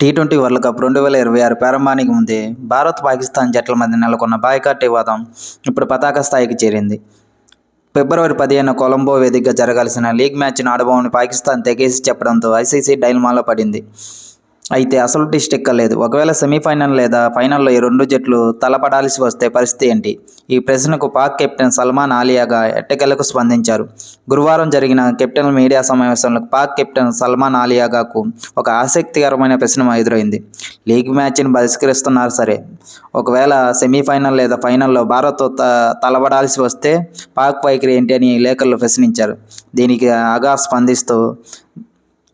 T twenty world cup రెండు వేల ఇరవై ఆరు ప్రారంభానికి ముందే భారత్ పాకిస్తాన్ జట్ల మధ్య నెలకొన్న బాయ్కాట్ వివాదం ఇప్పుడు పతాక స్థాయికి చేరింది. ఫిబ్రవరి పదిహేను కొలంబో వేదికగా జరగాల్సిన లీగ్ మ్యాచ్ను ఆడబోమని పాకిస్తాన్ తెగేసి చెప్పడంతో ఐసీసీ డైల్మాలో పడింది. అయితే అసలు టెస్ట్ ఎక్కలేదు. ఒకవేళ సెమీఫైనల్ లేదా ఫైనల్లో ఈ రెండు జట్లు తలపడాల్సి వస్తే పరిస్థితి ఏంటి? ఈ ప్రశ్నకు పాక్ కెప్టెన్ సల్మాన్ ఆలియాగా ఎట్టకెలకు స్పందించారు. గురువారం జరిగిన కెప్టెన్ మీడియా సమావేశంలో పాక్ కెప్టెన్ సల్మాన్ ఆలియాగాకు ఒక ఆసక్తికరమైన ప్రశ్న ఎదురైంది. లీగ్ మ్యాచ్ని బహిష్కరిస్తున్నారు సరే. ఒకవేళ సెమీఫైనల్ లేదా ఫైనల్లో భారత్ త తలపడాల్సి వస్తే పాక్ వైఖరి ఏంటి అని లేఖల్లో ప్రశ్నించారు. దీనికి ఆగా స్పందిస్తూ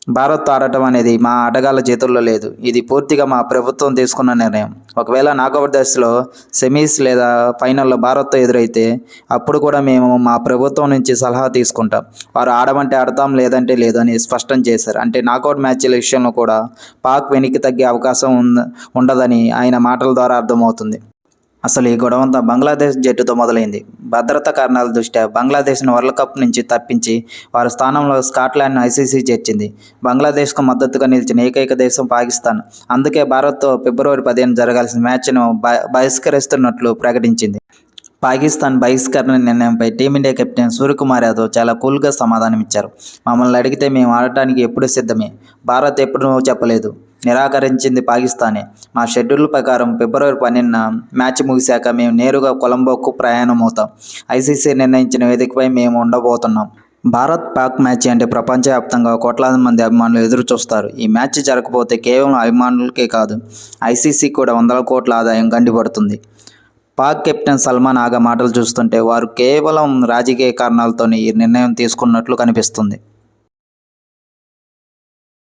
భారత్ ఆడటం అనేది మా ఆటగాళ్ళ చేతుల్లో లేదు. ఇది పూర్తిగా మా ప్రభుత్వం తీసుకున్న నిర్ణయం. ఒకవేళ నాకౌట్ దశలో సెమీస్ లేదా ఫైనల్లో భారత్తో ఎదురైతే అప్పుడు కూడా మేము మా ప్రభుత్వం నుంచి సలహా తీసుకుంటాం. వారు ఆడమంటే ఆడతాం లేదంటే లేదు అని స్పష్టం చేశారు. అంటే నాకౌట్ మ్యాచ్ల విషయంలో కూడా పాక్ వెనక్కి తగ్గే అవకాశం ఉంద ఉండదని ఆయన మాటల ద్వారా అర్థమవుతుంది. అసలు ఈ గొడవంతా బంగ్లాదేశ్ జట్టుతో మొదలైంది. భద్రతా కారణాల దృష్ట్యా బంగ్లాదేశ్ను వరల్డ్ కప్ నుంచి తప్పించి వారి స్థానంలో స్కాట్లాండ్ను ఐసీసీ చేర్చింది. బంగ్లాదేశ్కు మద్దతుగా నిలిచిన ఏకైక దేశం పాకిస్తాన్. అందుకే భారత్తో ఫిబ్రవరి పదిహేను జరగాల్సిన మ్యాచ్ను బహిష్కరిస్తున్నట్లు ప్రకటించింది. పాకిస్తాన్ బహిష్కరణ నిర్ణయంపై టీమిండియా కెప్టెన్ సూర్యకుమార్ యాదవ్ చాలా కూల్గా సమాధానం ఇచ్చారు మమ్మల్ని అడిగితే మేము ఆడటానికి ఎప్పుడు సిద్ధమే. భారత్ ఎప్పుడు చెప్పలేదు. నిరాకరించింది పాకిస్తానే. మా షెడ్యూల్ ప్రకారం ఫిబ్రవరి పన్నెండున మ్యాచ్ ముగిశాక మేము నేరుగా కొలంబోకు ప్రయాణం అవుతాం ఐసీసీ నిర్ణయించిన వేదికపై మేము ఉండబోతున్నాం. భారత్ పాక్ మ్యాచ్ అంటే ప్రపంచవ్యాప్తంగా కోట్లాది మంది అభిమానులు ఎదురు చూస్తారు ఈ మ్యాచ్ జరగకపోతే కేవలం అభిమానులకే కాదు ఐసీసీ కూడా వందల కోట్ల ఆదాయం గండిపడుతుంది. పాక్ కెప్టెన్ సల్మాన్ ఆగా మాటలు చూస్తుంటే వారు కేవలం రాజకీయ కారణాలతోనే ఈ నిర్ణయం తీసుకున్నట్లు కనిపిస్తుంది.